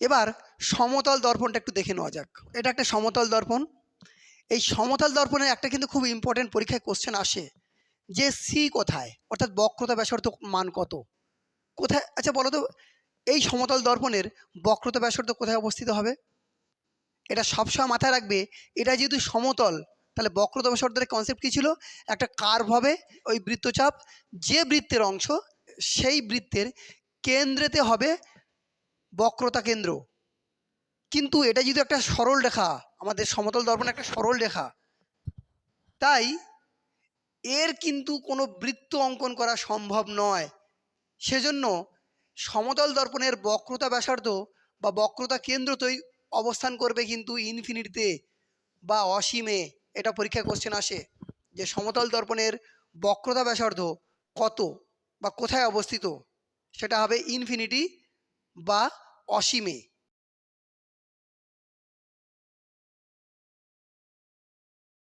এবার সমতল দর্পণটা একটু দেখে নেওয়া যাক। এটা একটা সমতল দর্পণ। এই সমতল দর্পণের একটা কিন্তু খুব ইম্পর্টেন্ট পরীক্ষায় কোশ্চেন আসে যে সি কোথায়? অর্থাৎ বক্রতা ব্যাসার্ধ মান কত? কোথায়? আচ্ছা বলো তো, এই সমতল দর্পণের বক্রতা ব্যাসার্ধ কোথায় অবস্থিত হবে? এটা সবসময় মাথায় রাখবে, এটা যেহেতু সমতল, তাহলে বক্রতা ব্যাসার্ধের কনসেপ্ট কী ছিল? একটা কার্ভ হবে, ওই বৃত্তচাপ, যে বৃত্তের অংশ, সেই বৃত্তের কেন্দ্রেতে হবে বক্রতা কেন্দ্র। কিন্তু এটা যেহেতু একটা সরল রেখা, আমাদের সমতল দর্পণ একটা সরল রেখা, তাই এর কিন্তু কোনো বৃত্ত অঙ্কন করা সম্ভব নয়। সেজন্য সমতল দর্পণের বক্রতা ব্যাসার্ধ বা বক্রতা কেন্দ্রতেই অবস্থান করবে কিন্তু ইনফিনিটিতে বা অসীমে। এটা পরীক্ষা কোশ্চেন আসে যে সমতল দর্পণের বক্রতা ব্যাসার্ধ কত বা কোথায় অবস্থিত? সেটা হবে ইনফিনিটি বা অসীমে